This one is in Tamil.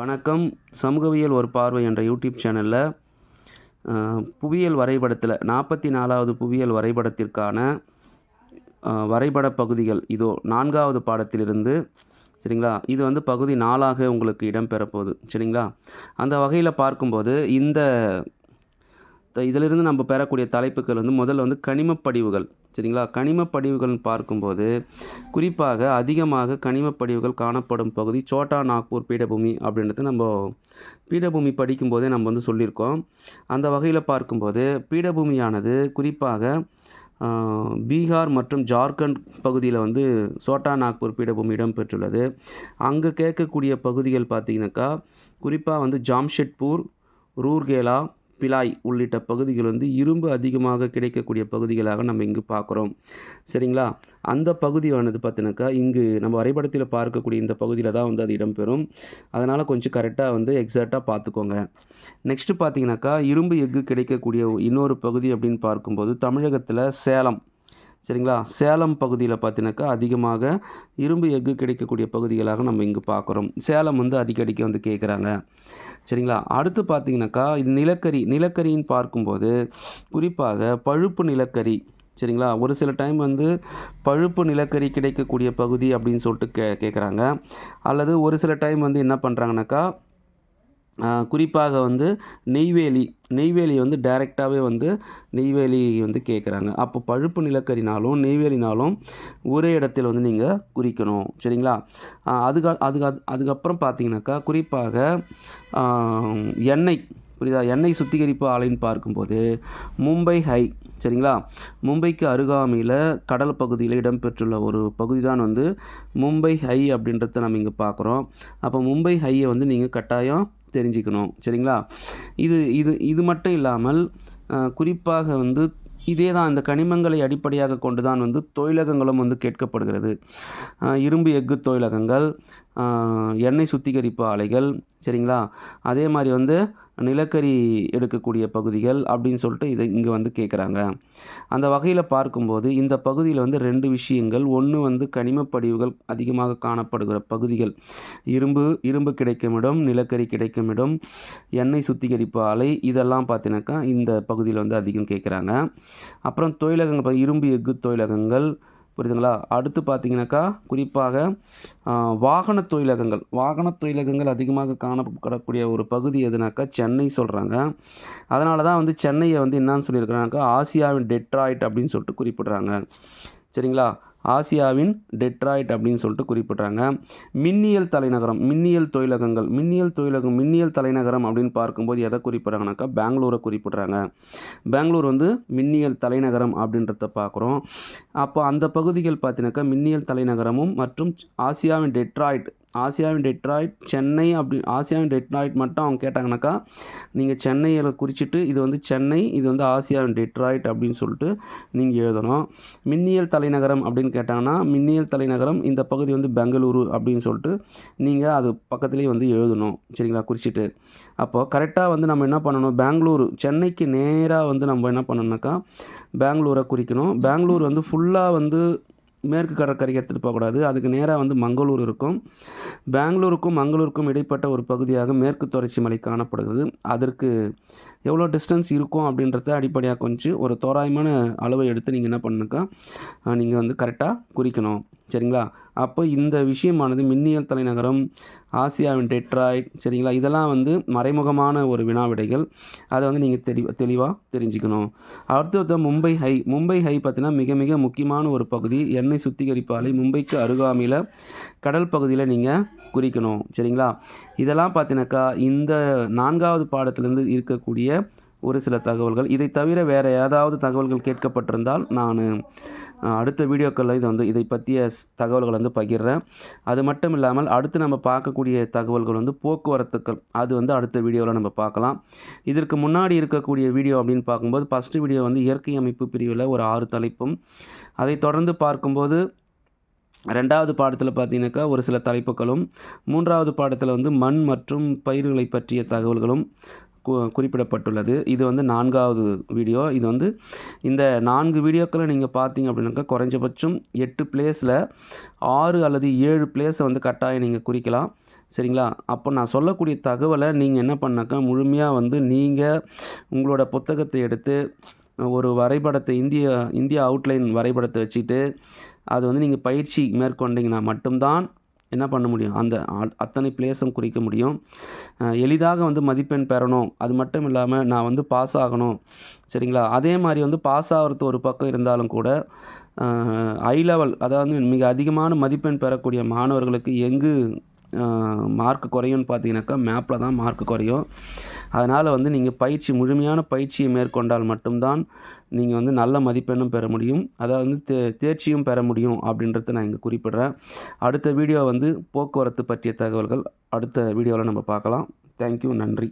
வணக்கம். சமூகவியல் ஒரு பார்வை என்ற யூடியூப் சேனலில் புவியியல் வரைபடத்தில் நாற்பத்தி நாலாவது புவியியல் வரைபடத்திற்கான வரைபட பகுதிகள். இதோ நான்காவது பாடத்திலிருந்து சரிங்களா? இது வந்து பகுதி நாலாக உங்களுக்கு இடம்பெறப்போகுது சரிங்களா? அந்த வகையில் பார்க்கும்போது இந்த இதிலிருந்து நம்ம பெறக்கூடிய தலைப்புகள் வந்து முதல்ல வந்து கனிமப் படிவுகள் சரிங்களா? கனிமப் படிவுகள்னு பார்க்கும்போது குறிப்பாக அதிகமாக கனிமப்படிவுகள் காணப்படும் பகுதி சோட்டா நாக்பூர் பீடபூமி அப்படின்றது நம்ம பீடபூமி படிக்கும்போதே நம்ம வந்து சொல்லியிருக்கோம். அந்த வகையில் பார்க்கும்போது பீடபூமியானது குறிப்பாக பீகார் மற்றும் ஜார்க்கண்ட் பகுதியில் வந்து சோட்டா நாக்பூர் பீடபூமி இடம்பெற்றுள்ளது. அங்கே கேட்கக்கூடிய பகுதிகள் பார்த்திங்கனாக்கா குறிப்பாக வந்து ஜாம்ஷெட்பூர் ரூர்கேலா பிலாய் உள்ளிட்ட பகுதிகள் வந்து இரும்பு அதிகமாக கிடைக்கக்கூடிய பகுதிகளாக நம்ம இங்கு பார்க்குறோம். சரிங்களா? அந்த பகுதியானது பார்த்தினாக்கா இங்கு நம்ம வரைபடத்தில் பார்க்கக்கூடிய இந்த பகுதியில் தான் வந்து அது இடம்பெறும். அதனால் கொஞ்சம் கரெக்டாக வந்து எக்ஸாக்டாக பார்த்துக்கோங்க. நெக்ஸ்ட்டு பார்த்தீங்கன்னாக்கா இரும்பு எஃகு கிடைக்கக்கூடிய இன்னொரு பகுதி அப்படின்னு பார்க்கும்போது தமிழகத்தில் சேலம். சரிங்களா? சேலம் பகுதியில் பார்த்தினாக்கா அதிகமாக இரும்பு எஃகு கிடைக்கக்கூடிய பகுதிகளாக நம்ம இங்கு பார்க்குறோம். சேலம் வந்து அடிக்கடிக்கு வந்து கேட்குறாங்க சரிங்களா? அடுத்து பார்த்தீங்கன்னாக்கா இது நிலக்கரி நிலக்கரின்னு பார்க்கும்போது குறிப்பாக பழுப்பு நிலக்கரி சரிங்களா? ஒரு சில டைம் வந்து பழுப்பு நிலக்கரி கிடைக்கக்கூடிய பகுதி அப்படின்னு சொல்லிட்டு கே கேட்குறாங்க அல்லது ஒரு சில டைம் வந்து என்ன பண்ணுறாங்கனாக்கா குறிப்பாக வந்து நெய்வேலி நெய்வேலி வந்து டைரெக்டாகவே வந்து நெய்வேலி வந்து கேட்குறாங்க அப்போ பழுப்பு நிலக்கரினாலும் நெய்வேலினாலும் ஒரே இடத்தில் வந்து நீங்கள் குறிக்கணும். சரிங்களா? அதுக்கு அதுக்கு அது- அதுக்கப்புறம் பார்த்தீங்கன்னாக்கா குறிப்பாக எண்ணெய் புரியுதா? எண்ணெய் சுத்திகரிப்பு ஆலைன்னு பார்க்கும்போது மும்பை ஹை சரிங்களா? மும்பைக்கு அருகாமையில் கடல் பகுதியில் இடம்பெற்றுள்ள ஒரு பகுதி தான் வந்து மும்பை ஹை அப்படின்றத நம்ம இங்கே பார்க்குறோம் அப்போ மும்பை ஹையை வந்து நீங்கள் கட்டாயம் தெரிஞ்சுக்கணும். சரிங்களா? இது இது இது மட்டும் இல்லாமல் குறிப்பாக வந்து இதே தான் இந்த கனிமங்களை அடிப்படையாக கொண்டு தான் வந்து தொழிலகங்களும் வந்து கேட்கப்படுகிறது. இரும்பு எஃகு தொழிலகங்கள் எண்ணெய் சுத்திகரிப்பு ஆலைகள் சரிங்களா? அதே மாதிரி வந்து நிலக்கரி எடுக்கக்கூடிய பகுதிகள் அப்படின்னு சொல்லிட்டு இதை இங்கே வந்து கேட்குறாங்க அந்த வகையில் பார்க்கும்போது இந்த பகுதியில் வந்து ரெண்டு விஷயங்கள். ஒன்று வந்து கனிமப் படிவுகள் அதிகமாக காணப்படுகிற பகுதிகள். இரும்பு இரும்பு கிடைக்கும் இடம் நிலக்கரி கிடைக்கும் இடம் எண்ணெய் சுத்திகரிப்பு ஆலை இதெல்லாம் பார்த்தீங்கன்னாக்கா இந்த பகுதியில் வந்து அதிகம் கேட்குறாங்க அப்புறம் தொழிலகங்கள் இரும்பு எஃகு தொழிலகங்கள் புரியுதுங்களா? அடுத்து பார்த்தீங்கன்னாக்கா குறிப்பாக வாகன தொழிலகங்கள். வாகன தொழிலகங்கள் அதிகமாக காணப்படக்கூடிய ஒரு பகுதி எதுனாக்கா சென்னை சொல்கிறாங்க அதனால தான் வந்து சென்னையை வந்து என்னன்னு சொல்லியிருக்கிறாங்கக்கா ஆசியாவின் டெட்ராய்ட் அப்படின்னு சொல்லிட்டு குறிப்பிட்றாங்க. சரிங்களா? ஆசியாவின் டெட்ராய்ட் அப்படின்னு சொல்லிட்டு குறிப்பிட்றாங்க. மின்னியல் தலைநகரம் மின்னியல் தொழிலகங்கள் மின்னியல் தொழிலகம் மின்னியல் தலைநகரம் அப்படின்னு பார்க்கும்போது எதை குறிப்பிட்றாங்கனாக்கா பெங்களூரை குறிப்பிட்றாங்க. பெங்களூர் வந்து மின்னியல் தலைநகரம் அப்படின்றத பார்க்குறோம். அப்போ அந்த பகுதிகள் பார்த்தினாக்கா மின்னியல் தலைநகரமும் மற்றும் ஆசியாவின் டெட்ராய்ட் ஆசியாவின் டெட்ராய்ட் சென்னை அப்படி ஆசியாவின் டெட்ராய்ட் மட்டும் அவங்க கேட்டாங்கனாக்கா நீங்கள் சென்னையில் குறிச்சிட்டு இது வந்து சென்னை இது வந்து ஆசியாவின் டெட்ராய்ட் அப்படின்னு சொல்லிட்டு நீங்கள் எழுதணும். மின்னியல் தலைநகரம் அப்படின்னு கேட்டாங்கன்னா மின்னியல் தலைநகரம் இந்த பகுதி வந்து பெங்களூரு அப்படின்னு சொல்லிட்டு நீங்கள் அது பக்கத்துலேயே வந்து எழுதணும். சரிங்களா? குறிச்சிட்டு. அப்போது கரெக்டாக வந்து நம்ம என்ன பண்ணணும்? பெங்களூரு சென்னைக்கு நேராக வந்து நம்ம என்ன பண்ணணும்னாக்கா பெங்களூரை குறிக்கணும். பெங்களூர் வந்து ஃபுல்லாக வந்து மேற்கு கடற்கரைக்கு எடுத்துகிட்டு போகக்கூடாது. அதுக்கு நேராக வந்து மங்களூர் இருக்கும். பெங்களூருக்கும் மங்களூருக்கும் இடைப்பட்ட ஒரு பகுதியாக மேற்கு தொடர்ச்சி மலை காணப்படுகிறது. அதற்கு எவ்வளோ டிஸ்டன்ஸ் இருக்கும் அப்படின்றத அடிப்படையாக கொஞ்சம் ஒரு தோராயமான அளவை எடுத்து நீங்கள் என்ன பண்ணுக்கா நீங்கள் வந்து கரெக்டாக குறிக்கணும். சரிங்களா? அப்போ இந்த விஷயமானது மின்னியல் தலைநகரம் ஆசியாவின் டெட்ராய்ட் சரிங்களா? இதெல்லாம் வந்து மறைமுகமான ஒரு வினாவிடைகள். அதை வந்து நீங்கள் தெளி தெளிவாக தெரிஞ்சுக்கணும். அடுத்தது மும்பை ஹை. மும்பை ஹை பார்த்தீங்கன்னா மிக மிக முக்கியமான ஒரு பகுதி. எண்ணெய் சுத்திகரிப்பு ஆலை மும்பைக்கு அருகாமையில் கடல் பகுதியில் நீங்கள் குறிக்கணும். சரிங்களா? இதெல்லாம் பார்த்தீங்கன்னாக்கா இந்த நான்காவது பாடத்திலேருந்து இருக்கக்கூடிய ஒரு சில தகவல்கள். இதை தவிர வேறு ஏதாவது தகவல்கள் கேட்கப்பட்டிருந்தால் நான் அடுத்த வீடியோக்களில் இதை வந்து இதை பற்றிய தகவல்கள் தகவல்களை வந்து பகிர்றேன். அது மட்டும் இல்லாமல் அடுத்து நம்ம பார்க்கக்கூடிய தகவல்கள் வந்து போக்குவரத்துக்கள். அது வந்து அடுத்த வீடியோவில் நம்ம பார்க்கலாம். இதற்கு முன்னாடி இருக்கக்கூடிய வீடியோ அப்படின்னு பார்க்கும்போது ஃபஸ்ட்டு வீடியோ வந்து இயற்கை அமைப்பு பிரிவில் ஒரு ஆறு தலைப்பும் அதை தொடர்ந்து பார்க்கும்போது ரெண்டாவது பாடத்தில் பார்த்தீங்கன்னாக்கா ஒரு சில தலைப்புகளும் மூன்றாவது பாடத்தில் வந்து மண் மற்றும் பயிர்களை பற்றிய தகவல்களும் கு குறிப்பிடப்பட்டுள்ளது. இது வந்து நான்காவது வீடியோ. இது வந்து இந்த நான்கு வீடியோக்களை நீங்கள் பார்த்தீங்க அப்படின்னாக்கா குறைஞ்சபட்சம் எட்டு பிளேஸில் ஆறு அல்லது ஏழு பிளேஸை வந்து கட்டாயம் நீங்கள் குறிக்கலாம். சரிங்களா? அப்போ நான் சொல்லக்கூடிய தகவலை நீங்கள் என்ன பண்ணாக்கா முழுமையாக வந்து நீங்கள் உங்களோட புத்தகத்தை எடுத்து ஒரு வரைபடத்தை இந்திய இந்தியா அவுட்லைன் வரைபடத்தை வச்சுட்டு அது வந்து நீங்கள் பயிற்சி மேற்கொண்டீங்கன்னா மட்டும்தான் என்ன பண்ண முடியும்? அந்த அத்தனை பிளேஸும் குறிக்க முடியும். எளிதாக வந்து மதிப்பெண் பெறணும். அது மட்டும் இல்லாமல் நான் வந்து பாஸ் ஆகணும். சரிங்களா? அதே மாதிரி வந்து பாஸ் ஆகிறது ஒரு பக்கம் இருந்தாலும் கூட ஐ லெவல் அதாவது மிக அதிகமான மதிப்பெண் பெறக்கூடிய மாணவர்களுக்கு எங்கு மார்க் குறையும்னு பார்த்தீங்கன்னாக்கா மேப்பில் தான் மார்க் குறையும். அதனால் வந்து நீங்கள் பயிற்சி முழுமையான பயிற்சியை மேற்கொண்டால் மட்டும்தான் நீங்கள் வந்து நல்ல மதிப்பெண்ணும் பெற முடியும். அதாவது வந்து தே தேர்ச்சியும் பெற முடியும் அப்படின்றத நான் இங்கே குறிப்பிடுறேன். அடுத்த வீடியோ வந்து போக்குவரத்து பற்றிய தகவல்கள் அடுத்த வீடியோவில் நம்ம பார்க்கலாம். தேங்க்யூ நன்றி.